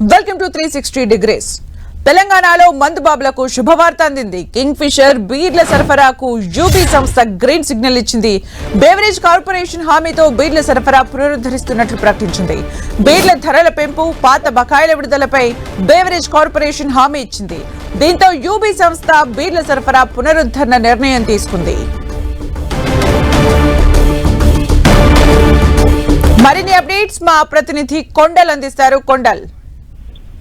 Welcome to three sixty degrees. తెలంగాణలో మందుబాబులకు శుభవార్త అందింది. కింగ్ ఫిషర్ బీర్ల సరఫరాకు యూబీ సంస్థ గ్రీన్ సిగ్నల్ ఇచ్చింది. బేవరేజ్ కార్పొరేషన్ హామీతో బీర్ల సరఫరా పునరుద్ధరిస్తున్నట్లు ప్రకటించింది. బీర్ల ధరల పెంపు పాత బకాయిల విడుదలపై బేవరేజ్ కార్పొరేషన్ హామీ ఇచ్చింది. దీంతో యూబీ సంస్థ బీర్ల సరఫరా పునరుద్ధరణ నిర్ణయం తీసుకుంది. మరిన్ని అప్డేట్స్ మా ప్రతినిధి కొండల్ అందిస్తారు. కొండల్.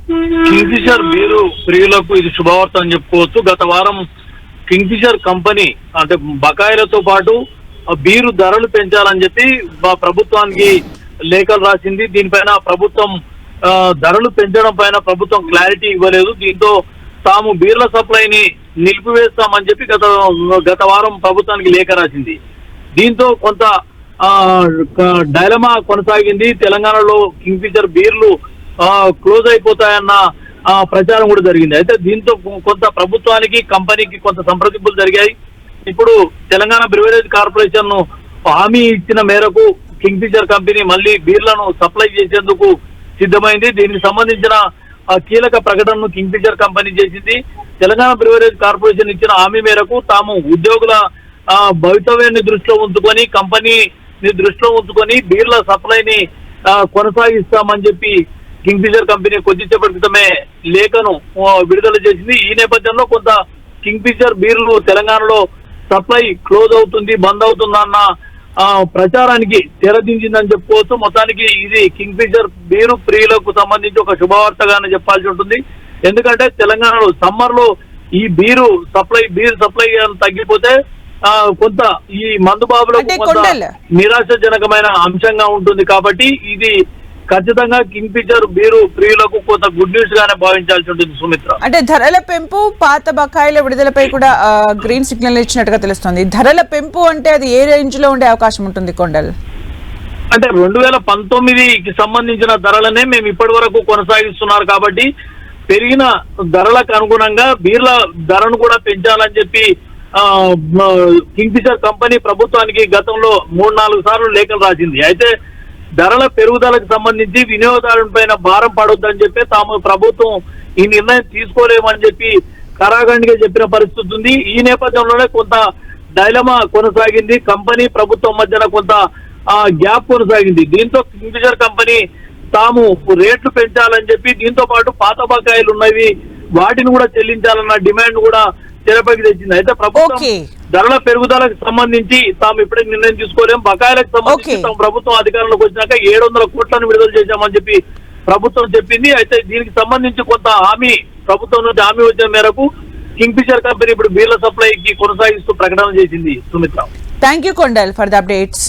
కింగ్ఫిషర్ బీరు ప్రియులకు ఇది శుభవార్త అని చెప్పుకోవచ్చు. గత వారం కింగ్ఫిషర్ కంపెనీ అంటే బకాయిలతో పాటు బీరు ధరలు పెంచాలని చెప్పి మా ప్రభుత్వానికి లేఖలు రాసింది. దీనిపైన ప్రభుత్వం ధరలు పెంచడం పైన ప్రభుత్వం క్లారిటీ ఇవ్వలేదు. దీంతో తాము బీర్ల సప్లైని నిలిపివేస్తామని చెప్పి గత గత వారం ప్రభుత్వానికి లేఖ రాసింది. దీంతో కొంత డైలమా కొనసాగింది. తెలంగాణలో కింగ్ఫిషర్ బీర్లు క్లోజ్ అయిపోతాయన్న ప్రచారం కూడా జరిగింది. అయితే దీంతో కొంత ప్రభుత్వానికి కంపెనీకి కొంత సంప్రదింపులు జరిగాయి. ఇప్పుడు తెలంగాణ బ్రివరేజ్ కార్పొరేషన్ను హామీ ఇచ్చిన మేరకు కింగ్ ఫిషర్ కంపెనీ మళ్ళీ బీర్లను సప్లై చేసేందుకు సిద్ధమైంది. దీనికి సంబంధించిన కీలక ప్రకటనను కింగ్ ఫిషర్ కంపెనీ చేసింది. తెలంగాణ బ్రివరేజ్ కార్పొరేషన్ ఇచ్చిన హామీ మేరకు తాము ఉద్యోగుల భవితవ్యాన్ని దృష్టిలో ఉంచుకొని కంపెనీని దృష్టిలో ఉంచుకొని బీర్ల సప్లైని కొనసాగిస్తామని చెప్పి కింగ్ఫిషర్ కంపెనీ కొద్దిసేపటి క్రితమే లేఖను విడుదల చేసింది. ఈ నేపథ్యంలో కొంత కింగ్ఫిషర్ బీర్లు తెలంగాణలో సప్లై క్లోజ్ అవుతుంది బంద్ అవుతుందన్న ఆ, ప్రచారానికి తెరదించిందని చెప్పుకోవచ్చు. మొత్తానికి ఇది కింగ్ఫిషర్ బీరు ప్రియులకు సంబంధించి ఒక శుభవార్తగానే చెప్పాల్సి ఉంటుంది. ఎందుకంటే తెలంగాణలో సమ్మర్లో ఈ బీరు సప్లై బీర్ సప్లై తగ్గిపోతే కొంత ఈ మందు బాబులకు అంటే కొంత. నిరాశజనకమైన అంశంగా ఉంటుంది. కాబట్టి ఇది ఖచ్చితంగా కింగ్ ఫిషర్ బీరు ప్రియులకు కొంత గుడ్ న్యూస్ గానే భావించాల్సి ఉంటుంది సుమిత్ర. అంటే ధరల పెంపు పాత బకాయిల విడుదలపై కూడా గ్రీన్ సిగ్నల్ ఇచ్చినట్టుగా తెలుస్తోంది. ధరల పెంపు అంటే అది ఏ రేంజ్లో ఉండే అవకాశం ఉంటుంది కొండల్? అంటే రెండు వేల పంతొమ్మిదికి సంబంధించిన ధరలనే మేము ఇప్పటి వరకు కొనసాగిస్తున్నారు కాబట్టి పెరిగిన ధరలకు అనుగుణంగా బీర్ల ధరను కూడా పెంచాలని చెప్పి కింగ్ ఫిషర్ కంపెనీ ప్రభుత్వానికి గతంలో మూడు నాలుగు సార్లు లేఖలు రాసింది. అయితే ధరల పెరుగుదలకు సంబంధించి వినియోగదారుని పైన భారం పడొద్దని చెప్పి తాము ప్రభుత్వం ఈ నిర్ణయం తీసుకోలేమని చెప్పి కరాఖండిగా చెప్పిన పరిస్థితి ఉంది. ఈ నేపథ్యంలోనే కొంత డైలమా కొనసాగింది. కంపెనీ ప్రభుత్వం మధ్యన కొంత ఆ, గ్యాప్ కొనసాగింది. దీంతో కింగ్ఫిషర్ కంపెనీ తాము రేట్లు పెంచాలని చెప్పి దీంతో పాటు పాత బకాయిలు ఉన్నవి వాటిని కూడా చెల్లించాలన్న డిమాండ్ కూడా తెరపైకి తెచ్చింది. అయితే ప్రభుత్వం ధరల పెరుగుదలకు సంబంధించి తాము ఇప్పుడే నిర్ణయం తీసుకోలేం. బకాయిలకు సంబంధించి. తాము ప్రభుత్వం అధికారంలోకి వచ్చినాక ఏడు వందల కోట్లను విడుదల చేశామని చెప్పి ప్రభుత్వం చెప్పింది. అయితే దీనికి సంబంధించి కొంత హామీ ప్రభుత్వం నుంచి హామీ వచ్చిన మేరకు కింగ్ఫిషర్ కంపెనీ ఇప్పుడు బీర్ల సప్లైకి కొనసాగిస్తూ ప్రకటన చేసింది. Sumitra. Thank you Kondal for the updates